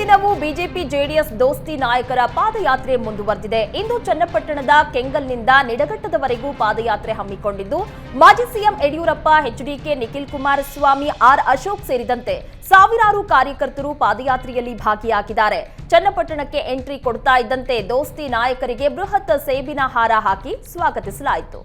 ದಿನವೂ BJP JDS ದೋಸ್ತಿ ನಾಯಕರ ಪಾದಯಾತ್ರೆ ಮುಂದುವರೆದಿದೆ. ಇಂದು ಚನ್ನಪಟ್ಟಣದ ಕೆಂಗಲ್ನಿಂದ ನಿಡಘಟ್ಟದವರೆಗೂ ಪಾದಯಾತ್ರೆ ಹಮ್ಮಿಕೊಂಡಿದ್ದು, ಮಾಜಿ ಸಿಎಂ ಯಡಿಯೂರಪ್ಪ ಎಚ್ಡಿಕೆ ನಿಖಿಲ್ ಕುಮಾರಸ್ವಾಮಿ, ಆರ್ ಅಶೋಕ್ ಸೇರಿದಂತೆ ಸಾವಿರಾರು ಕಾರ್ಯಕರ್ತರು ಪಾದಯಾತ್ರೆಯಲ್ಲಿ ಭಾಗಿಯಾಗಿದ್ದಾರೆ. ಚನ್ನಪಟ್ಟಣಕ್ಕೆ ಎಂಟ್ರಿ ಕೊಡ್ತಾ ಇದ್ದಂತೆ ದೋಸ್ತಿ ನಾಯಕರಿಗೆ ಬೃಹತ್ ಸೇಬಿನ ಹಾರ ಹಾಕಿ ಸ್ವಾಗತಿಸಲಾಯಿತು.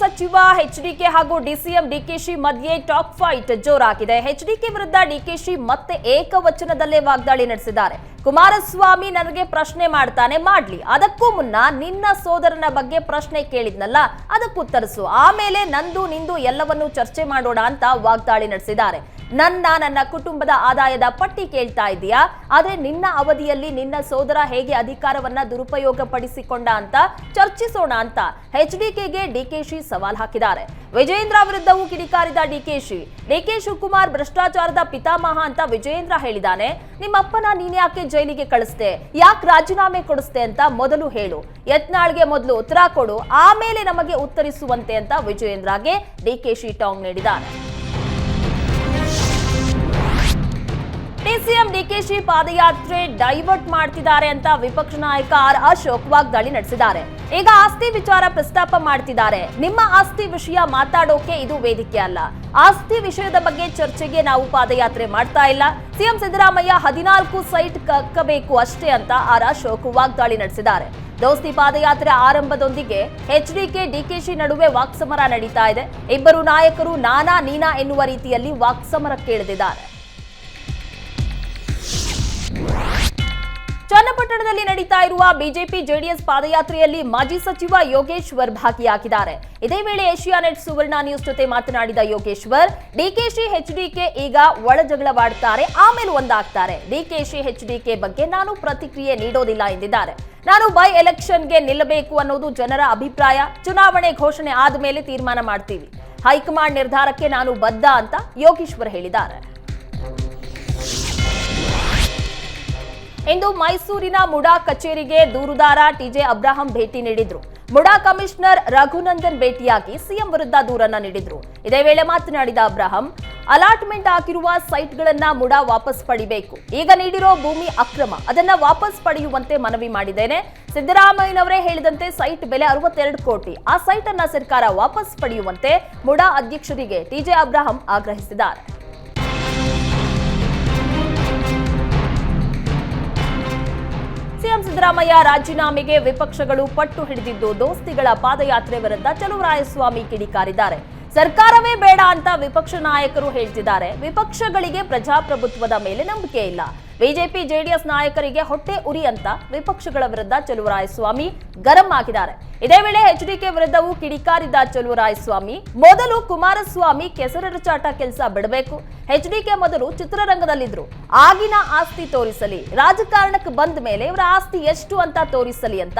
ಸಚಿವ ಎಚ್ಡಿಕೆ ಹಾಗೂ ಡಿಸಿಎಂ ಡಿಕೆಶಿ ಮಧ್ಯೆ ಟಾಕ್ ಫೈಟ್ ಜೋರಾಗಿದೆ. ಎಚ್ಡಿಕೆ ವಿರುದ್ಧ ಡಿಕೆಶಿ ಮತ್ತೆ ಏಕವಚನದಲ್ಲೇ ವಾಗ್ದಾಳಿ ನಡೆಸಿದ್ದಾರೆ. ಕುಮಾರಸ್ವಾಮಿ ನನಗೆ ಪ್ರಶ್ನೆ ಮಾಡ್ತಾನೆ, ಮಾಡ್ಲಿ. ಅದಕ್ಕೂ ಮುನ್ನ ನಿನ್ನ ಸೋದರನ ಬಗ್ಗೆ ಪ್ರಶ್ನೆ ಕೇಳಿದ್ನಲ್ಲ, ಅದಕ್ಕೂ ಉತ್ತರಿಸು. ಆಮೇಲೆ ನಂದು ನಿಂದು ಎಲ್ಲವನ್ನೂ ಚರ್ಚೆ ಮಾಡೋಣ ಅಂತ ವಾಗ್ದಾಳಿ ನಡೆಸಿದ್ದಾರೆ. ನನ್ನ ನನ್ನ ಕುಟುಂಬದ ಆದಾಯದ ಪಟ್ಟಿ ಕೇಳ್ತಾ ಇದೀಯಾ ಆದ್ರೆ ನಿನ್ನ ಅವಧಿಯಲ್ಲಿ ನಿನ್ನ ಸೋದರ ಹೇಗೆ ಅಧಿಕಾರವನ್ನ ದುರುಪಯೋಗ ಪಡಿಸಿಕೊಂಡ ಅಂತ ಚರ್ಚಿಸೋಣ ಅಂತ ಎಚ್ಡಿಕೆಗೆ ಡಿಕೆಶಿ ಸವಾಲ್ ಹಾಕಿದ್ದಾರೆ. ವಿಜಯೇಂದ್ರ ವಿರುದ್ಧವೂ ಕಿಡಿಕಾರಿದ ಡಿಕೆಶಿ ಡಿಕೆ ಶಿವಕುಮಾರ್ ಭ್ರಷ್ಟಾಚಾರದ ಪಿತಾಮಹ ಅಂತ ವಿಜಯೇಂದ್ರ ಹೇಳಿದಾನೆ ನಿಮ್ಮಪ್ಪನ ನೀನ್ ಯಾಕೆ ಜೈಲಿಗೆ ಕಳಿಸ್ದೆ? ಯಾಕೆ ರಾಜೀನಾಮೆ ಕೊಡಿಸ್ದೆ ಅಂತ ಮೊದಲು ಹೇಳು. ಯತ್ನಾಳ್ಗೆ ಮೊದಲು ಉತ್ತರ ಕೊಡು. ಆಮೇಲೆ ನಮಗೆ ಉತ್ತರಿಸುವಂತೆ ಅಂತ ವಿಜಯೇಂದ್ರಗೆ ಡಿಕೆಶಿ ಟಾಂಗ್ ನೀಡಿದ್ದಾರೆ. ಡಿಕೆಶಿ ಪಾದಯಾತ್ರೆ ಡೈವರ್ಟ್ ಮಾಡ್ತಿದ್ದಾರೆ ಅಂತ ವಿಪಕ್ಷ ನಾಯಕ ಆರ್ ಅಶೋಕ್ ವಾಗ್ದಾಳಿ ನಡೆಸಿದ್ದಾರೆ. ಈಗ ಆಸ್ತಿ ವಿಚಾರ ಪ್ರಸ್ತಾಪ ಮಾಡ್ತಿದ್ದಾರೆ. ನಿಮ್ಮ ಆಸ್ತಿ ವಿಷಯ ಮಾತಾಡೋಕೆ ಇದು ವೇದಿಕೆ ಅಲ್ಲ. ಆಸ್ತಿ ವಿಷಯದ ಬಗ್ಗೆ ಚರ್ಚೆಗೆ ನಾವು ಪಾದಯಾತ್ರೆ ಮಾಡ್ತಾ ಇಲ್ಲ. ಸಿಎಂ ಸಿದ್ದರಾಮಯ್ಯ ಹದಿನಾಲ್ಕು ಸೈಟ್ ಕಕ್ಕಬೇಕು ಅಷ್ಟೇ ಅಂತ ಆರ್ ಅಶೋಕ್ ವಾಗ್ದಾಳಿ ನಡೆಸಿದ್ದಾರೆ. ದೋಸ್ತಿ ಪಾದಯಾತ್ರೆ ಆರಂಭದೊಂದಿಗೆ ಎಚ್ಡಿಕೆ ಡಿಕೆಶಿ ನಡುವೆ ವಾಕ್ಸಮರ ನಡೀತಾ ಇದೆ. ಇಬ್ಬರು ನಾಯಕರು ನಾನಾ ನೀನಾ ಎನ್ನುವ ರೀತಿಯಲ್ಲಿ ವಾಕ್ಸಮರಕ್ಕೆ ಚನ್ನಪಟ್ಟಣದಲ್ಲಿ ನಡೀತಾ ಇರುವ ಬಿಜೆಪಿ ಜೆಡಿಎಸ್ ಪಾದಯಾತ್ರೆಯಲ್ಲಿ ಮಾಜಿ ಸಚಿವ ಯೋಗೇಶ್ವರ್ ಭಾಗಿಯಾಗಿದ್ದಾರೆ. ಇದೇ ವೇಳೆ ಏಷ್ಯಾನೆಟ್ ಸುವರ್ಣ ನ್ಯೂಸ್ ಜೊತೆ ಮಾತನಾಡಿದ ಯೋಗೇಶ್ವರ್ ಡಿಕೆಶಿ ಎಚ್ಡಿಕೆ ಈಗ ಒಳಜಗಳವಾಡ್ತಾರೆ, ಆಮೇಲೆ ಒಂದಾಗ್ತಾರೆ. ಡಿಕೆಶಿ ಎಚ್ಡಿಕೆ ಬಗ್ಗೆ ನಾನು ಪ್ರತಿಕ್ರಿಯೆ ನೀಡೋದಿಲ್ಲ ಎಂದಿದ್ದಾರೆ. ನಾನು ಬೈ ಎಲೆಕ್ಷನ್ಗೆ ನಿಲ್ಲಬೇಕು ಅನ್ನೋದು ಜನರ ಅಭಿಪ್ರಾಯ, ಚುನಾವಣೆ ಘೋಷಣೆ ಆದ ಮೇಲೆ ತೀರ್ಮಾನ ಮಾಡ್ತೀವಿ. ಹೈಕಮಾಂಡ್ ನಿರ್ಧಾರಕ್ಕೆ ನಾನು ಬದ್ಧ ಅಂತ ಯೋಗೇಶ್ವರ್ ಹೇಳಿದ್ದಾರೆ. ಇಂದು ಮೈಸೂರಿನ ಮುಡಾ ಕಚೇರಿಗೆ ದೂರುದಾರ ಟಿಜೆ ಅಬ್ರಾಹಂ ಭೇಟಿ ನೀಡಿದ್ರು. ಮುಡಾ ಕಮಿಷನರ್ ರಘುನಂದನ್ ಭೇಟಿಯಾಗಿ ಸಿಎಂ ವಿರುದ್ಧ ದೂರನ್ನ ನೀಡಿದ್ರು. ಇದೇ ವೇಳೆ ಮಾತನಾಡಿದ ಅಬ್ರಾಹಂ, ಅಲಾಟ್ಮೆಂಟ್ ಆಗಿರುವ ಸೈಟ್ಗಳನ್ನ ಮುಡಾ ವಾಪಸ್ ಪಡಿಬೇಕು. ಈಗ ನೀಡಿರೋ ಭೂಮಿ ಅಕ್ರಮ. ಅದನ್ನ ವಾಪಸ್ ಪಡೆಯುವಂತೆ ಮನವಿ ಮಾಡಿದ್ದೇನೆ. ಸಿದ್ದರಾಮಯ್ಯನವರೇ ಹೇಳಿದಂತೆ ಸೈಟ್ ಬೆಲೆ ಅರವತ್ತೆರಡು ಕೋಟಿ. ಆ ಸೈಟ್ ಅನ್ನ ಸರ್ಕಾರ ವಾಪಸ್ ಪಡೆಯುವಂತೆ ಮುಡಾ ಅಧ್ಯಕ್ಷರಿಗೆ ಟಿಜೆ ಅಬ್ರಾಹಂ ಆಗ್ರಹಿಸಿದ್ದಾರೆ. ಸಿದ್ದರಾಮಯ್ಯ ರಾಜೀನಾಮೆಗೆ ವಿಪಕ್ಷಗಳು ಪಟ್ಟು ಹಿಡಿದಿದ್ದು ದೋಸ್ತಿಗಳ ಪಾದಯಾತ್ರೆ ವಿರುದ್ಧ ಚಲುವರಾಯಸ್ವಾಮಿ ಕಿಡಿಕಾರಿದ್ದಾರೆ. ಸರ್ಕಾರವೇ ಬೇಡ ಅಂತ ವಿಪಕ್ಷ ನಾಯಕರು ಹೇಳ್ತಿದ್ದಾರೆ. ವಿಪಕ್ಷಗಳಿಗೆ ಪ್ರಜಾಪ್ರಭುತ್ವದ ಮೇಲೆ ನಂಬಿಕೆ ಇಲ್ಲ. ಬಿಜೆಪಿ ಜೆಡಿಎಸ್ ನಾಯಕರಿಗೆ ಹೊಟ್ಟೆ ಉರಿ ಅಂತ ವಿಪಕ್ಷಗಳ ವಿರುದ್ಧ ಚಲುವರಾಯಸ್ವಾಮಿ ಗರಂ ಆಗಿದ್ದಾರೆ. ಇದೇ ವೇಳೆ ಎಚ್ಡಿಕೆ ವಿರುದ್ಧವೂ ಕಿಡಿಕಾರಿದ ಚಲುವರಾಯಸ್ವಾಮಿ ಮೊದಲು ಕುಮಾರಸ್ವಾಮಿ ಕೆಸರಚಾಟ ಕೆಲಸ ಬಿಡಬೇಕು. ಎಚ್ಡಿಕೆ ಮೊದಲು ಚಿತ್ರರಂಗದಲ್ಲಿದ್ರು. ಆಗಿನ ಆಸ್ತಿ ತೋರಿಸಲಿ, ರಾಜಕಾರಣಕ್ಕೆ ಬಂದ ಮೇಲೆ ಇವರ ಆಸ್ತಿ ಎಷ್ಟು ಅಂತ ತೋರಿಸಲಿ ಅಂತ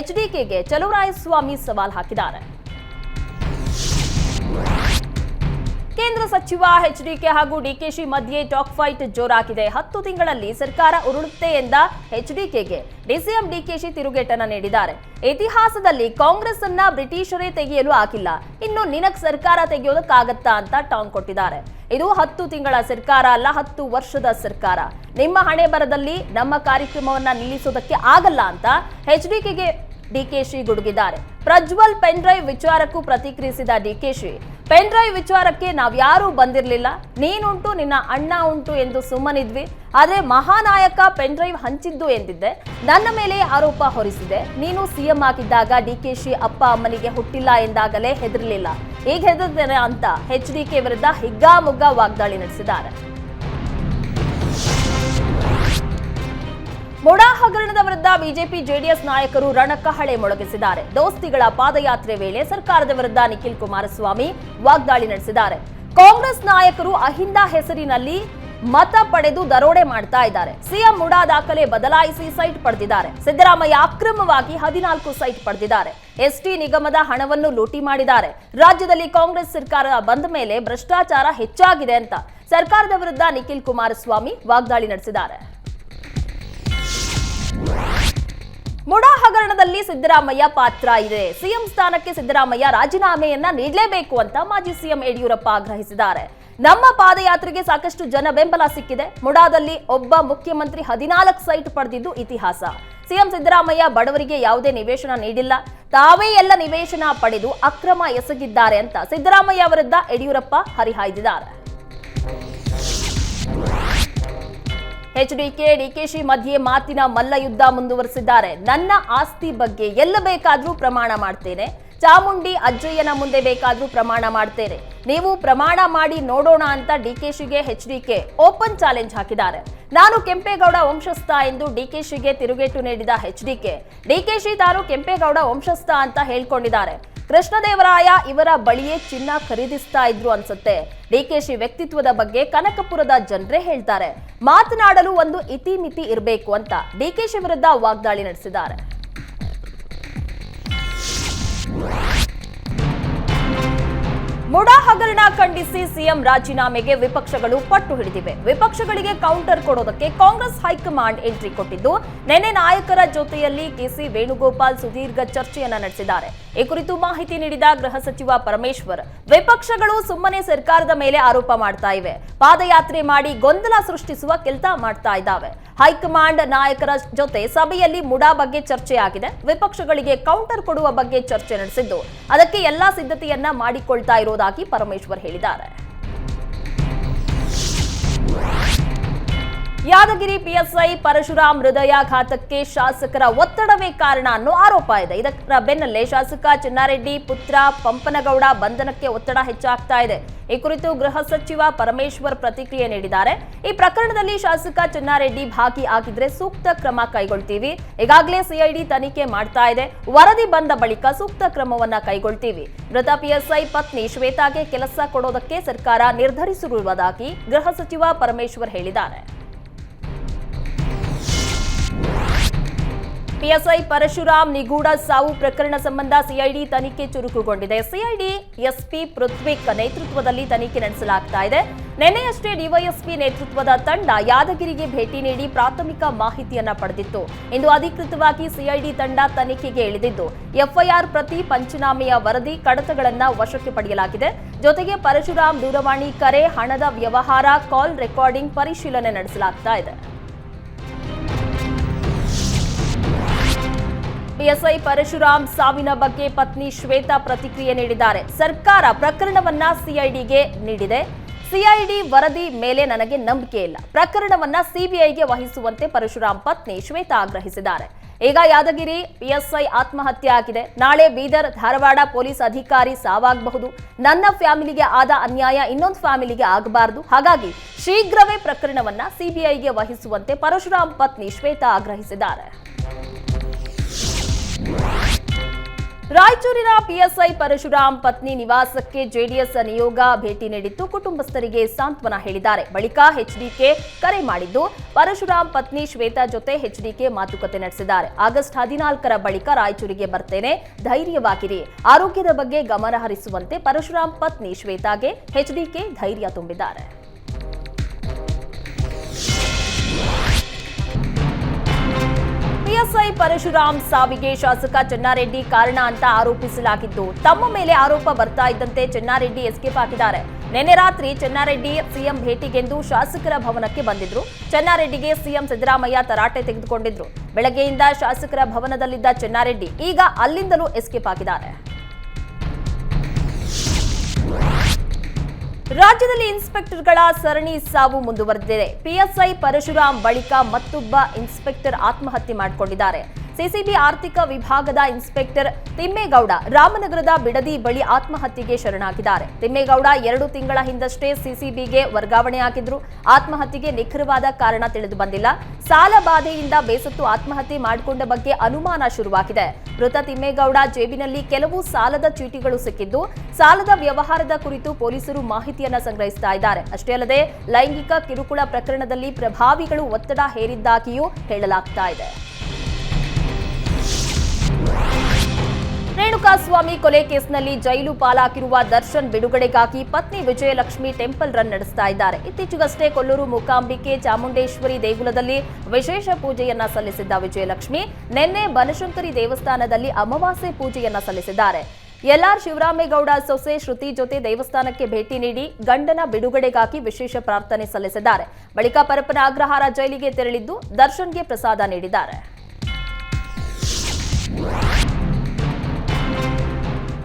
ಎಚ್ಡಿಕೆಗೆ ಚಲುವರಾಯಸ್ವಾಮಿ ಸವಾಲ್ ಹಾಕಿದ್ದಾರೆ. ಕೇಂದ್ರ ಸಚಿವ ಎಚ್ಡಿಕೆ ಹಾಗೂ ಡಿಕೆಶಿ ಮಧ್ಯೆ ಟಾಕ್ ಫೈಟ್ ಜೋರಾಗಿದೆ. ಹತ್ತು ತಿಂಗಳಲ್ಲಿ ಸರ್ಕಾರ ಉರುಳುತ್ತೆ ಎಂದ ಎಚ್ಡಿಕೆಗೆ ಡಿಸಿಎಂ ಡಿಕೆಶಿ ತಿರುಗೇಟನ ನೀಡಿದ್ದಾರೆ. ಇತಿಹಾಸದಲ್ಲಿ ಕಾಂಗ್ರೆಸ್ ಅನ್ನ ಬ್ರಿಟಿಷರೇ ತೆಗೆಯಲು ಆಗಿಲ್ಲ ಇನ್ನು ನಿನಕ್ ಸರ್ಕಾರ ತೆಗೆಯೋದಕ್ಕಾಗತ್ತಾ ಅಂತ ಟಾಂಗ್ ಕೊಟ್ಟಿದ್ದಾರೆ. ಇದು ಹತ್ತು ತಿಂಗಳ ಸರ್ಕಾರ ಅಲ್ಲ, ಹತ್ತು ವರ್ಷದ ಸರ್ಕಾರ. ನಿಮ್ಮ ಹಣೆ ಬರದಲ್ಲಿ ನಮ್ಮ ಕಾರ್ಯಕ್ರಮವನ್ನ ನಿಲ್ಲಿಸೋದಕ್ಕೆ ಆಗಲ್ಲ ಅಂತ ಎಚ್ಡಿಕೆಗೆ ಡಿಕೆಶಿ ಗುಡುಗಿದ್ದಾರೆ. ಪ್ರಜ್ವಲ್ ಪೆನ್ಡ್ರೈವ್ ವಿಚಾರಕ್ಕೂ ಪ್ರತಿಕ್ರಿಯಿಸಿದ ಡಿಕೆಶಿ ಪೆನ್ ಡ್ರೈವ್ ವಿಚಾರಕ್ಕೆ ನಾವ್ಯಾರೂ ಬಂದಿರಲಿಲ್ಲ. ನೀನುಂಟು, ನಿನ್ನ ಅಣ್ಣ ಉಂಟು ಎಂದು ಸುಮ್ಮನಿದ್ವಿ. ಆದರೆ ಮಹಾನಾಯಕ ಪೆನ್ ಡ್ರೈವ್ ಹಂಚಿದ್ದು ಎಂದಿದ್ದೆ. ನನ್ನ ಮೇಲೆ ಆರೋಪ ಹೊರಿಸಿದೆ. ನೀನು ಸಿಎಂ ಆಗಿದ್ದಾಗ ಡಿಕೆಶಿ ಅಪ್ಪ ಅಮ್ಮನಿಗೆ ಹುಟ್ಟಿಲ್ಲ ಎಂದಾಗಲೇ ಹೆದರ್ಲಿಲ್ಲ. ಈಗ ಹೆದರ್ತೇನೆ ಅಂತ ಎಚ್ ಡಿಕೆ ವಿರುದ್ಧ ಹಿಗ್ಗಾಮುಗ್ಗಾ ವಾಗ್ದಾಳಿ ನಡೆಸಿದ್ದಾರೆ. ಮುಡಾ ಹಗರಣದ ವಿರುದ್ಧ ಬಿಜೆಪಿ ಜೆಡಿಎಸ್ ನಾಯಕರು ರಣಕಹಳೆ ಮೊಳಗಿಸಿದ್ದಾರೆ. ದೋಸ್ತಿಗಳ ಪಾದಯಾತ್ರೆ ವೇಳೆ ಸರ್ಕಾರದ ವಿರುದ್ಧ ನಿಖಿಲ್ ಕುಮಾರಸ್ವಾಮಿ ವಾಗ್ದಾಳಿ ನಡೆಸಿದ್ದಾರೆ. ಕಾಂಗ್ರೆಸ್ ನಾಯಕರು ಅಹಿಂದ ಹೆಸರಿನಲ್ಲಿ ಮತ ಪಡೆದು ದರೋಡೆ ಮಾಡ್ತಾ ಇದ್ದಾರೆ. ಸಿಎಂ ಮುಡಾ ದಾಖಲೆ ಬದಲಾಯಿಸಿ ಸೈಟ್ ಪಡೆದಿದ್ದಾರೆ. ಸಿದ್ದರಾಮಯ್ಯ ಅಕ್ರಮವಾಗಿ ಹದಿನಾಲ್ಕು ಸೈಟ್ ಪಡೆದಿದ್ದಾರೆ. ಎಸ್ಟಿ ನಿಗಮದ ಹಣವನ್ನು ಲೂಟಿ ಮಾಡಿದ್ದಾರೆ. ರಾಜ್ಯದಲ್ಲಿ ಕಾಂಗ್ರೆಸ್ ಸರ್ಕಾರ ಬಂದ ಮೇಲೆ ಭ್ರಷ್ಟಾಚಾರ ಹೆಚ್ಚಾಗಿದೆ ಅಂತ ಸರ್ಕಾರದ ವಿರುದ್ಧ ನಿಖಿಲ್ ಕುಮಾರಸ್ವಾಮಿ ವಾಗ್ದಾಳಿ ನಡೆಸಿದ್ದಾರೆ. ಮುಡಾ ಹಗರಣದಲ್ಲಿ ಸಿದ್ದರಾಮಯ್ಯ ಪಾತ್ರ ಇದೆ. ಸಿಎಂ ಸ್ಥಾನಕ್ಕೆ ಸಿದ್ದರಾಮಯ್ಯ ರಾಜೀನಾಮೆಯನ್ನ ನೀಡಲೇಬೇಕು ಅಂತ ಮಾಜಿ ಸಿಎಂ ಯಡಿಯೂರಪ್ಪ ಆಗ್ರಹಿಸಿದ್ದಾರೆ. ನಮ್ಮ ಪಾದಯಾತ್ರೆಗೆ ಸಾಕಷ್ಟು ಜನ ಬೆಂಬಲ ಸಿಕ್ಕಿದೆ. ಮುಡಾದಲ್ಲಿ ಒಬ್ಬ ಮುಖ್ಯಮಂತ್ರಿ ಹದಿನಾಲ್ಕು ಸೈಟ್ ಪಡೆದಿದ್ದು ಇತಿಹಾಸ. ಸಿಎಂ ಸಿದ್ದರಾಮಯ್ಯ ಬಡವರಿಗೆ ಯಾವುದೇ ನಿವೇಶನ ನೀಡಿಲ್ಲ. ತಾವೇ ಎಲ್ಲ ನಿವೇಶನ ಪಡೆದು ಅಕ್ರಮ ಎಸಗಿದ್ದಾರೆ ಅಂತ ಸಿದ್ದರಾಮಯ್ಯ ವಿರುದ್ಧ ಯಡಿಯೂರಪ್ಪ ಹರಿಹಾಯ್ದಿದ್ದಾರೆ. ಎಚ್ಡಿಕೆ ಡಿಕೆಶಿ ಮಧ್ಯೆ ಮಾತಿನ ಮಲ್ಲಯುದ್ಧ ಮುಂದುವರೆಸಿದ್ದಾರೆ. ನನ್ನ ಆಸ್ತಿ ಬಗ್ಗೆ ಎಲ್ಲ ಬೇಕಾದ್ರೂ ಪ್ರಮಾಣ ಮಾಡ್ತೇನೆ. ಚಾಮುಂಡಿ ಅಜ್ಜಯ್ಯನ ಮುಂದೆ ಬೇಕಾದ್ರೂ ಪ್ರಮಾಣ ಮಾಡ್ತೇನೆ. ನೀವು ಪ್ರಮಾಣ ಮಾಡಿ ನೋಡೋಣ ಅಂತ ಡಿಕೆಶಿಗೆ ಕೆ ಓಪನ್ ಚಾಲೆಂಜ್ ಹಾಕಿದ್ದಾರೆ. ನಾನು ಕೆಂಪೇಗೌಡ ವಂಶಸ್ಥ ಎಂದು ಡಿಕೆಶಿಗೆ ತಿರುಗೇಟು ನೀಡಿದ ಎಚ್ ಡಿ ಕೆ. ಡಿಕೆಶಿ ತಾನು ಕೆಂಪೇಗೌಡ ವಂಶಸ್ಥ ಅಂತ ಹೇಳ್ಕೊಂಡಿದ್ದಾರೆ. ಕೃಷ್ಣದೇವರಾಯ ಇವರ ಬಳಿಯೇ ಚಿನ್ನ ಖರೀದಿಸ್ತಾ ಇದ್ರು ಅನ್ಸುತ್ತೆ. ಡಿಕೆಶಿ ವ್ಯಕ್ತಿತ್ವದ ಬಗ್ಗೆ ಕನಕಪುರದ ಜನರೇ ಹೇಳ್ತಾರೆ. ಮಾತನಾಡಲು ಒಂದು ಇತಿಮಿತಿ ಇರಬೇಕು ಅಂತ ಡಿಕೆಶಿ ವಿರುದ್ಧ ವಾಗ್ದಾಳಿ ನಡೆಸಿದ್ದಾರೆ. ಮುಡಾ ಹಗರಣ ಖಂಡಿಸಿ ಸಿಎಂ ರಾಜೀನಾಮೆಗೆ ವಿಪಕ್ಷಗಳು ಪಟ್ಟು ಹಿಡಿದಿವೆ. ವಿಪಕ್ಷಗಳಿಗೆ ಕೌಂಟರ್ ಕೊಡೋದಕ್ಕೆ ಕಾಂಗ್ರೆಸ್ ಹೈಕಮಾಂಡ್ ಎಂಟ್ರಿ ಕೊಟ್ಟಿದ್ದು, ನಿನ್ನೆ ನಾಯಕರ ಜೊತೆಯಲ್ಲಿ ಕೆಸಿ ವೇಣುಗೋಪಾಲ್ ಸುದೀರ್ಘ ಚರ್ಚೆಯನ್ನ ನಡೆಸಿದ್ದಾರೆ. ಈ ಕುರಿತು ಮಾಹಿತಿ ನೀಡಿದ ಗೃಹ ಸಚಿವ ಪರಮೇಶ್ವರ್, ವಿಪಕ್ಷಗಳು ಸುಮ್ಮನೆ ಸರ್ಕಾರದ ಮೇಲೆ ಆರೋಪ ಮಾಡ್ತಾ ಇವೆ. ಪಾದಯಾತ್ರೆ ಮಾಡಿ ಗೊಂದಲ ಸೃಷ್ಟಿಸುವ ಕೆಲಸ ಮಾಡ್ತಾ ಇದ್ದಾವೆ. ಹೈಕಮಾಂಡ್ ನಾಯಕರ ಜೊತೆ ಸಭೆಯಲ್ಲಿ ಮುಡಾ ಬಗ್ಗೆ ಚರ್ಚೆ ಆಗಿದೆ. ವಿಪಕ್ಷಗಳಿಗೆ ಕೌಂಟರ್ ಕೊಡುವ ಬಗ್ಗೆ ಚರ್ಚೆ ನಡೆಸಿದ್ದು, ಅದಕ್ಕೆ ಎಲ್ಲಾ ಸಿದ್ಧತೆಯನ್ನ ಮಾಡಿಕೊಳ್ತಾ ಇರೋದಾಗಿ ಪರಮೇಶ್ವರ್ ಹೇಳಿದ್ದಾರೆ. ಯಾದಗಿರಿ ಪಿಎಸ್ಐ ಪರಶುರಾಮ್ ಹೃದಯಾಘಾತಕ್ಕೆ ಶಾಸಕರ ಒತ್ತಡವೇ ಕಾರಣ ಅನ್ನೋ ಆರೋಪ ಇದೆ. ಇದರ ಬೆನ್ನಲ್ಲೇ ಶಾಸಕ ಚಿನ್ನಾರೆಡ್ಡಿ ಪುತ್ರ ಪಂಪನಗೌಡ ಬಂಧನಕ್ಕೆ ಒತ್ತಡ ಹೆಚ್ಚಾಗ್ತಾ ಇದೆ. ಈ ಕುರಿತು ಗೃಹ ಸಚಿವ ಪರಮೇಶ್ವರ್ ಪ್ರತಿಕ್ರಿಯೆ ನೀಡಿದ್ದಾರೆ. ಈ ಪ್ರಕರಣದಲ್ಲಿ ಶಾಸಕ ಚಿನ್ನಾರೆಡ್ಡಿ ಭಾಗಿ ಆಗಿದ್ರೆ ಸೂಕ್ತ ಕ್ರಮ ಕೈಗೊಳ್ತೀವಿ. ಈಗಾಗಲೇ ಸಿಐಡಿ ತನಿಖೆ ಮಾಡ್ತಾ ಇದೆ. ವರದಿ ಬಂದ ಬಳಿಕ ಸೂಕ್ತ ಕ್ರಮವನ್ನ ಕೈಗೊಳ್ತೀವಿ. ಮೃತ ಪಿಎಸ್ಐ ಪತ್ನಿ ಶ್ವೇತಾಗೆ ಕೆಲಸ ಕೊಡೋದಕ್ಕೆ ಸರ್ಕಾರ ನಿರ್ಧರಿಸಿರುವುದಾಗಿ ಗೃಹ ಸಚಿವ ಪರಮೇಶ್ವರ್ ಹೇಳಿದ್ದಾರೆ. ಪಿಎಸ್ಐ ಪರಶುರಾಮ್ ನಿಗೂಢ ಸಾವು ಪ್ರಕರಣ ಸಂಬಂಧ ಸಿಐಡಿ ತನಿಖೆ ಚುರುಕುಗೊಂಡಿದೆ. ಸಿಐಡಿ ಎಸ್ಪಿ ಪೃಥ್ವಿಕ್ ನೇತೃತ್ವದಲ್ಲಿ ತನಿಖೆ ನಡೆಸಲಾಗ್ತಾ ಇದೆ. ನಿನ್ನೆಯಷ್ಟೇ ಡಿವೈಎಸ್ಪಿ ನೇತೃತ್ವದ ತಂಡ ಯಾದಗಿರಿಗೆ ಭೇಟಿ ನೀಡಿ ಪ್ರಾಥಮಿಕ ಮಾಹಿತಿಯನ್ನ ಪಡೆದಿತ್ತು. ಇಂದು ಅಧಿಕೃತವಾಗಿ ಸಿಐಡಿ ತಂಡ ತನಿಖೆಗೆ ಇಳಿದಿದ್ದು, ಎಫ್ಐಆರ್ ಪ್ರತಿ ಪಂಚನಾಮೆಯ ವರದಿ ಕಡತಗಳನ್ನ ವಶಕ್ಕೆ ಪಡೆಯಲಾಗಿದೆ. ಜೊತೆಗೆ ಪರಶುರಾಮ್ ದೂರವಾಣಿ ಕರೆ, ಹಣದ ವ್ಯವಹಾರ, ಕಾಲ್ ರೆಕಾರ್ಡಿಂಗ್ ಪರಿಶೀಲನೆ ನಡೆಸಲಾಗ್ತಾ ಇದೆ. ಪಿಎಸ್ಐ ಪರಶುರಾಮ್ ಸಾವಿನ ಬಗ್ಗೆ ಪತ್ನಿ ಶ್ವೇತಾ ಪ್ರತಿಕ್ರಿಯೆ ನೀಡಿದ್ದಾರೆ. ಸರ್ಕಾರ ಪ್ರಕರಣವನ್ನ ಸಿಐಡಿಗೆ ನೀಡಿದೆ. ಸಿಐಡಿ ವರದಿ ಮೇಲೆ ನನಗೆ ನಂಬಿಕೆ ಇಲ್ಲ. ಪ್ರಕರಣವನ್ನ ಸಿಬಿಐಗೆ ವಹಿಸುವಂತೆ ಪರಶುರಾಮ್ ಪತ್ನಿ ಶ್ವೇತಾ ಆಗ್ರಹಿಸಿದ್ದಾರೆ. ಈಗ ಯಾದಗಿರಿ ಪಿಎಸ್ಐ ಆತ್ಮಹತ್ಯೆ ಆಗಿದೆ. ನಾಳೆ ಬೀದರ್, ಧಾರವಾಡ ಪೊಲೀಸ್ ಅಧಿಕಾರಿ ಸಾವಾಗಬಹುದು. ನನ್ನ ಫ್ಯಾಮಿಲಿಗೆ ಆದ ಅನ್ಯಾಯ ಇನ್ನೊಂದು ಫ್ಯಾಮಿಲಿಗೆ ಆಗಬಾರದು. ಹಾಗಾಗಿ ಶೀಘ್ರವೇ ಪ್ರಕರಣವನ್ನ ಸಿಬಿಐಗೆ ವಹಿಸುವಂತೆ ಪರಶುರಾಮ್ ಪತ್ನಿ ಶ್ವೇತಾ ಆಗ್ರಹಿಸಿದ್ದಾರೆ. ರಾಯಚೂರಿನ ಪಿಎಸ್ಐ ಪರಶುರಾಮ್ ಪತ್ನಿ ನಿವಾಸಕ್ಕೆ ಜೆಡಿಎಸ್ ನಿಯೋಗ ಭೇಟಿ ನೀಡಿದ್ದು ಕುಟುಂಬಸ್ಥರಿಗೆ ಸಾಂತ್ವನ ಹೇಳಿದ್ದಾರೆ. ಬಳಿಕ ಎಚ್ಡಿಕೆ ಕರೆ ಮಾಡಿದ್ದು ಪರಶುರಾಮ್ ಪತ್ನಿ ಶ್ವೇತಾ ಜೊತೆ ಎಚ್ಡಿಕೆ ಮಾತುಕತೆ ನಡೆಸಿದ್ದಾರೆ. ಆಗಸ್ಟ್ ಹದಿನಾಲ್ಕರ ಬಳಿಕ ರಾಯಚೂರಿಗೆ ಬರ್ತೇನೆ, ಧೈರ್ಯವಾಗಿರಿ. ಆರೋಗ್ಯದ ಬಗ್ಗೆ ಗಮನ ಹರಿಸುವಂತೆ ಪರಶುರಾಮ್ ಪತ್ನಿ ಶ್ವೇತಾಗೆ ಎಚ್ಡಿಕೆ ಧೈರ್ಯ ತುಂಬಿದ್ದಾರೆ. ಪಿಎಸ್ಐ ಪರಶುರಾಮ್ ಸಾವಿಗೆ ಶಾಸಕ ಚೆನ್ನಾರೆಡ್ಡಿ ಕಾರಣ ಅಂತ ಆರೋಪಿಸಲಾಗಿದ್ದು, ತಮ್ಮ ಮೇಲೆ ಆರೋಪ ಬರ್ತಾ ಇದ್ದಂತೆ ಚೆನ್ನಾರೆಡ್ಡಿ ಎಸ್ಕೇಪ್ ಆಗಿದ್ದಾರೆ ನಿನ್ನೆ ರಾತ್ರಿ ಚೆನ್ನಾರೆಡ್ಡಿ ಸಿಎಂ ಭೇಟಿಗೆಂದು ಶಾಸಕರ ಭವನಕ್ಕೆ ಬಂದಿದ್ರು. ಚೆನ್ನಾರೆಡ್ಡಿಗೆ ಸಿಎಂ ಸಿದ್ದರಾಮಯ್ಯ ತರಾಟೆ ತೆಗೆದುಕೊಂಡಿದ್ರು. ಬೆಳಗ್ಗೆಯಿಂದ ಶಾಸಕರ ಭವನದಲ್ಲಿದ್ದ ಚೆನ್ನಾರೆಡ್ಡಿ ಈಗ ಅಲ್ಲಿಂದಲೂ ಎಸ್ಕೇಪ್ ಆಗಿದ್ದಾರೆ ರಾಜ್ಯದಲ್ಲಿ ಇನ್ಸ್ಪೆಕ್ಟರ್ಗಳ ಸರಣಿ ಸಾವು ಮುಂದುವರೆದಿದೆ. ಪಿಎಸ್ಐ ಪರಶುರಾಮ್ ಬಳಿಕ ಮತ್ತೊಬ್ಬ ಇನ್ಸ್ಪೆಕ್ಟರ್ ಆತ್ಮಹತ್ಯೆ ಮಾಡಿಕೊಂಡಿದ್ದಾರೆ. ಸಿಸಿಬಿ ಆರ್ಥಿಕ ವಿಭಾಗದ ಇನ್ಸ್ಪೆಕ್ಟರ್ ತಿಮ್ಮೇಗೌಡ ರಾಮನಗರದ ಬಿಡದಿ ಬಳಿ ಆತ್ಮಹತ್ಯೆಗೆ ಶರಣಾಗಿದ್ದಾರೆ. ತಿಮ್ಮೇಗೌಡ ಎರಡು ತಿಂಗಳ ಹಿಂದಷ್ಟೇ ಸಿಸಿಬಿಗೆ ವರ್ಗಾವಣೆಯಾಗಿದ್ರು ಆತ್ಮಹತ್ಯೆಗೆ ನಿಖರವಾದ ಕಾರಣ ತಿಳಿದು ಬಂದಿಲ್ಲ. ಸಾಲ ಬಾಧೆಯಿಂದ ಬೇಸತ್ತು ಆತ್ಮಹತ್ಯೆ ಮಾಡಿಕೊಂಡ ಬಗ್ಗೆ ಅನುಮಾನ ಶುರುವಾಗಿದೆ. ಮೃತ ತಿಮ್ಮೇಗೌಡ ಜೇಬಿನಲ್ಲಿ ಕೆಲವು ಸಾಲದ ಚೀಟಿಗಳು ಸಿಕ್ಕಿದ್ದು, ಸಾಲದ ವ್ಯವಹಾರದ ಕುರಿತು ಪೊಲೀಸರು ಮಾಹಿತಿಯನ್ನ ಸಂಗ್ರಹಿಸ್ತಾ ಇದ್ದಾರೆ. ಅಷ್ಟೇ ಅಲ್ಲದೆ, ಲೈಂಗಿಕ ಕಿರುಕುಳ ಪ್ರಕರಣದಲ್ಲಿ ಪ್ರಭಾವಿಗಳು ಒತ್ತಡ ಹೇರಿದ್ದಾಗಿಯೂ ಹೇಳಲಾಗ್ತಾ ಇದೆ. ರೇಣುಕಾಸ್ವಾಮಿ ಕೊಲೆ ಕೇಸ್ನಲ್ಲಿ ಜೈಲು ಪಾಲಾಗಿರುವ ದರ್ಶನ್ ಬಿಡುಗಡೆಗಾಗಿ ಪತ್ನಿ ವಿಜಯಲಕ್ಷ್ಮಿ ಟೆಂಪಲ್ ರನ್ ನಡೆಸ್ತಾ ಇದ್ದಾರೆ. ಇತ್ತೀಚೆಗಷ್ಟೇ ಕೊಲ್ಲೂರು ಮೂಕಾಂಬಿಕೆ ಚಾಮುಂಡೇಶ್ವರಿ ದೇಗುಲದಲ್ಲಿ ವಿಶೇಷ ಪೂಜೆಯನ್ನ ಸಲ್ಲಿಸಿದ್ದ ವಿಜಯಲಕ್ಷ್ಮಿ, ನಿನ್ನೆ ಬನಶಂಕರಿ ದೇವಸ್ಥಾನದಲ್ಲಿ ಅಮಾವಾಸ್ಯೆ ಪೂಜೆಯನ್ನ ಸಲ್ಲಿಸಿದ್ದಾರೆ. ಎಲ್ಆರ್ ಶಿವರಾಮೇಗೌಡ ಸೊಸೆ ಶ್ರುತಿ ಜೊತೆ ದೇವಸ್ಥಾನಕ್ಕೆ ಭೇಟಿ ನೀಡಿ ಗಂಡನ ಬಿಡುಗಡೆಗಾಗಿ ವಿಶೇಷ ಪ್ರಾರ್ಥನೆ ಸಲ್ಲಿಸಿದ್ದಾರೆ. ಬಳಿಕ ಪರಪ್ಪನ ಅಗ್ರಹಾರ ಜೈಲಿಗೆ ತೆರಳಿದ್ದು ದರ್ಶನ್ಗೆ ಪ್ರಸಾದ ನೀಡಿದ್ದಾರೆ.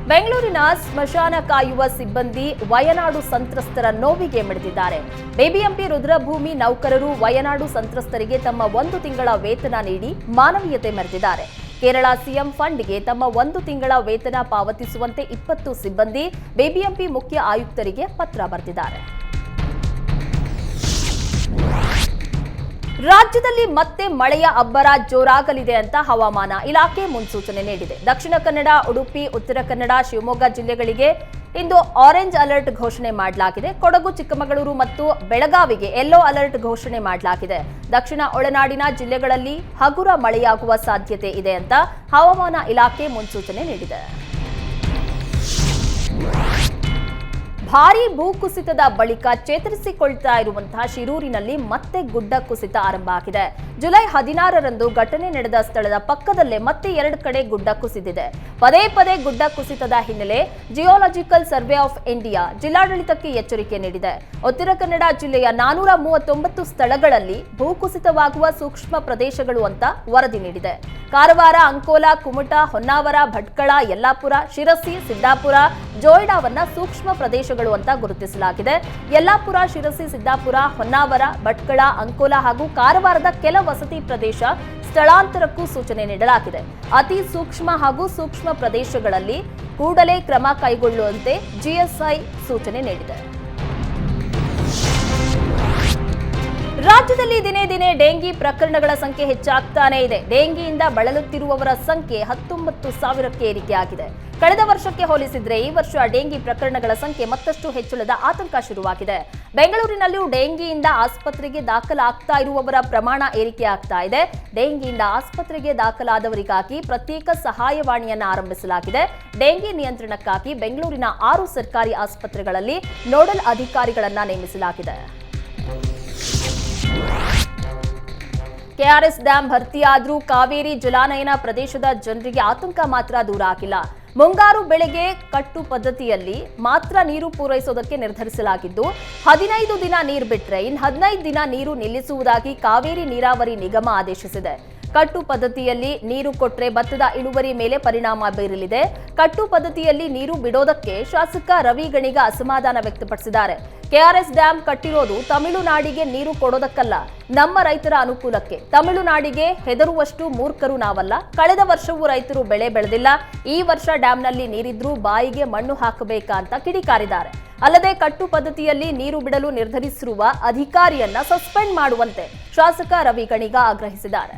ಬೆಂಗಳೂರಿನ ಸ್ಮಶಾನ ಕಾಯುವ ಸಿಬ್ಬಂದಿ ವಯನಾಡು ಸಂತ್ರಸ್ತರ ನೋವಿಗೆ ಮಿಡಿದಿದ್ದಾರೆ. ಬಿಬಿಎಂಪಿ ರುದ್ರಭೂಮಿ ನೌಕರರು ವಯನಾಡು ಸಂತ್ರಸ್ತರಿಗೆ ತಮ್ಮ ಒಂದು ತಿಂಗಳ ವೇತನ ನೀಡಿ ಮಾನವೀಯತೆ ಮೆರೆದಿದ್ದಾರೆ ಕೇರಳ ಸಿಎಂ ಫಂಡ್ಗೆ ತಮ್ಮ ಒಂದು ತಿಂಗಳ ವೇತನ ಪಾವತಿಸುವಂತೆ ಇಪ್ಪತ್ತು ಸಿಬ್ಬಂದಿ ಬಿಬಿಎಂಪಿ ಮುಖ್ಯ ಆಯುಕ್ತರಿಗೆ ಪತ್ರ ಬರೆದಿದ್ದಾರೆ. ರಾಜ್ಯದಲ್ಲಿ ಮತ್ತೆ ಮಳೆಯ ಅಬ್ಬರ ಜೋರಾಗಲಿದೆ ಅಂತ ಹವಾಮಾನ ಇಲಾಖೆ ಮುನ್ಸೂಚನೆ ನೀಡಿದೆ. ದಕ್ಷಿಣ ಕನ್ನಡ, ಉಡುಪಿ, ಉತ್ತರ ಕನ್ನಡ, ಶಿವಮೊಗ್ಗ ಜಿಲ್ಲೆಗಳಿಗೆ ಇಂದು ಆರೆಂಜ್ ಅಲರ್ಟ್ ಘೋಷಣೆ ಮಾಡಲಾಗಿದೆ. ಕೊಡಗು, ಚಿಕ್ಕಮಗಳೂರು ಮತ್ತು ಬೆಳಗಾವಿಗೆ ಯೆಲ್ಲೋ ಅಲರ್ಟ್ ಘೋಷಣೆ ಮಾಡಲಾಗಿದೆ. ದಕ್ಷಿಣ ಒಳನಾಡಿನ ಜಿಲ್ಲೆಗಳಲ್ಲಿ ಹಗುರ ಮಳೆಯಾಗುವ ಸಾಧ್ಯತೆ ಇದೆ ಅಂತ ಹವಾಮಾನ ಇಲಾಖೆ ಮುನ್ಸೂಚನೆ ನೀಡಿದೆ. ಭಾರೀ ಭೂಕುಸಿತದ ಬಳಿಕ ಚೇತರಿಸಿಕೊಳ್ತಾ ಇರುವಂತಹ ಶಿರೂರಿನಲ್ಲಿ ಮತ್ತೆ ಗುಡ್ಡ ಕುಸಿತ ಆರಂಭ ಆಗಿದೆ. ಜುಲೈ ಹದಿನಾರರಂದು ಘಟನೆ ನಡೆದ ಸ್ಥಳದ ಪಕ್ಕದಲ್ಲೇ ಮತ್ತೆ ಎರಡು ಕಡೆ ಗುಡ್ಡ ಕುಸಿದಿದೆ. ಪದೇ ಪದೇ ಗುಡ್ಡ ಕುಸಿತದ ಹಿನ್ನೆಲೆ ಜಿಯೋಲಾಜಿಕಲ್ ಸರ್ವೆ ಆಫ್ ಇಂಡಿಯಾ ಜಿಲ್ಲಾಡಳಿತಕ್ಕೆ ಎಚ್ಚರಿಕೆ ನೀಡಿದೆ. ಉತ್ತರ ಕನ್ನಡ ಜಿಲ್ಲೆಯ ನಾನೂರ ಮೂವತ್ತೊಂಬತ್ತು ಸ್ಥಳಗಳಲ್ಲಿ ಭೂಕುಸಿತವಾಗುವ ಸೂಕ್ಷ್ಮ ಪ್ರದೇಶಗಳು ಅಂತ ವರದಿ ನೀಡಿದೆ. ಕಾರವಾರ, ಅಂಕೋಲಾ, ಕುಮಟಾ, ಹೊನ್ನಾವರ, ಭಟ್ಕಳ, ಯಲ್ಲಾಪುರ, ಶಿರಸಿ, ಸಿದ್ದಾಪುರ, ಜೋಯ್ಡಾವನ್ನ ಸೂಕ್ಷ್ಮ ಪ್ರದೇಶಗಳು ಅಂತ ಗುರುತಿಸಲಾಗಿದೆ. ಯಲ್ಲಾಪುರ, ಶಿರಸಿ, ಸಿದ್ದಾಪುರ, ಹೊನ್ನಾವರ, ಭಟ್ಕಳ, ಅಂಕೋಲ ಹಾಗೂ ಕಾರವಾರದ ಕೆಲ ವಸತಿ ಪ್ರದೇಶ ಸ್ಥಳಾಂತರಕ್ಕೂ ಸೂಚನೆ ನೀಡಲಾಗಿದೆ. ಅತಿ ಸೂಕ್ಷ್ಮ ಹಾಗೂ ಸೂಕ್ಷ್ಮ ಪ್ರದೇಶಗಳಲ್ಲಿ ಕೂಡಲೇ ಕ್ರಮ ಕೈಗೊಳ್ಳುವಂತೆ ಜಿಎಸ್ಐ ಸೂಚನೆ ನೀಡಿದೆ. ರಾಜ್ಯದಲ್ಲಿ ದಿನೇ ದಿನೇ ಡೆಂಗಿ ಪ್ರಕರಣಗಳ ಸಂಖ್ಯೆ ಹೆಚ್ಚಾಗ್ತಾನೇ ಇದೆ. ಡೆಂಗಿಯಿಂದ ಬಳಲುತ್ತಿರುವವರ ಸಂಖ್ಯೆ ಹತ್ತೊಂಬತ್ತು ಸಾವಿರಕ್ಕೆ ಏರಿಕೆಯಾಗಿದೆ. ಕಳೆದ ವರ್ಷಕ್ಕೆ ಹೋಲಿಸಿದ್ರೆ ಈ ವರ್ಷ ಡೆಂಗಿ ಪ್ರಕರಣಗಳ ಸಂಖ್ಯೆ ಮತ್ತಷ್ಟು ಹೆಚ್ಚಳದ ಆತಂಕ ಶುರುವಾಗಿದೆ. ಬೆಂಗಳೂರಿನಲ್ಲೂ ಡೆಂಗಿಯಿಂದ ಆಸ್ಪತ್ರೆಗೆ ದಾಖಲಾಗ್ತಾ ಇರುವವರ ಪ್ರಮಾಣ ಏರಿಕೆ ಆಗ್ತಾ ಇದೆ. ಡೆಂಗಿಯಿಂದ ಆಸ್ಪತ್ರೆಗೆ ದಾಖಲಾದವರಿಗಾಗಿ ಪ್ರತ್ಯೇಕ ಸಹಾಯವಾಣಿಯನ್ನು ಆರಂಭಿಸಲಾಗಿದೆ. ಡೆಂಗಿ ನಿಯಂತ್ರಣಕ್ಕಾಗಿ ಬೆಂಗಳೂರಿನ ಆರು ಸರ್ಕಾರಿ ಆಸ್ಪತ್ರೆಗಳಲ್ಲಿ ನೋಡಲ್ ಅಧಿಕಾರಿಗಳನ್ನ ನೇಮಿಸಲಾಗಿದೆ. ಕೆಆರ್ಎಸ್ ಡ್ಯಾಂ ಭರ್ತಿಯಾದರೂ ಕಾವೇರಿ ಜಲಾನಯನ ಪ್ರದೇಶದ ಜನರಿಗೆ ಆತಂಕ ಮಾತ್ರ ದೂರ ಆಗಿಲ್ಲ. ಮುಂಗಾರು ಬೆಳೆಗೆ ಕಟ್ಟು ಪದ್ಧತಿಯಲ್ಲಿ ಮಾತ್ರ ನೀರು ಪೂರೈಸೋದಕ್ಕೆ ನಿರ್ಧರಿಸಲಾಗಿದ್ದು, ಹದಿನೈದು ದಿನ ನೀರು ಬಿಟ್ಟರೆ ಇನ್ನು ಹದಿನೈದು ದಿನ ನೀರು ನಿಲ್ಲಿಸುವುದಾಗಿ ಕಾವೇರಿ ನೀರಾವರಿ ನಿಗಮ ಆದೇಶಿಸಿದೆ. ಕಟ್ಟು ಪದ್ಧತಿಯಲ್ಲಿ ನೀರು ಕೊಟ್ರೆ ಭತ್ತದ ಇಳುವರಿ ಮೇಲೆ ಪರಿಣಾಮ ಬೀರಲಿದೆ. ಕಟ್ಟು ಪದ್ಧತಿಯಲ್ಲಿ ನೀರು ಬಿಡೋದಕ್ಕೆ ಶಾಸಕ ರವಿ ಗಣಿಗ ಅಸಮಾಧಾನ ವ್ಯಕ್ತಪಡಿಸಿದ್ದಾರೆ. ಕೆಆರ್ಎಸ್ ಡ್ಯಾಂ ಕಟ್ಟಿರೋದು ತಮಿಳುನಾಡಿಗೆ ನೀರು ಕೊಡೋದಕ್ಕಲ್ಲ, ನಮ್ಮ ರೈತರ ಅನುಕೂಲಕ್ಕೆ. ತಮಿಳುನಾಡಿಗೆ ಹೆದರುವಷ್ಟು ಮೂರ್ಖರು ನಾವಲ್ಲ. ಕಳೆದ ವರ್ಷವೂ ರೈತರು ಬೆಳೆ ಬೆಳೆದಿಲ್ಲ. ಈ ವರ್ಷ ಡ್ಯಾಂನಲ್ಲಿ ನೀರಿದ್ರೂ ಬಾಯಿಗೆ ಮಣ್ಣು ಹಾಕಬೇಕಾ ಅಂತ ಕಿಡಿಕಾರಿದ್ದಾರೆ. ಅಲ್ಲದೆ ಕಟ್ಟು ಪದ್ಧತಿಯಲ್ಲಿ ನೀರು ಬಿಡಲು ನಿರ್ಧರಿಸಿರುವ ಅಧಿಕಾರಿಯನ್ನ ಸಸ್ಪೆಂಡ್ ಮಾಡುವಂತೆ ಶಾಸಕ ರವಿ ಗಣಿಗ ಆಗ್ರಹಿಸಿದ್ದಾರೆ.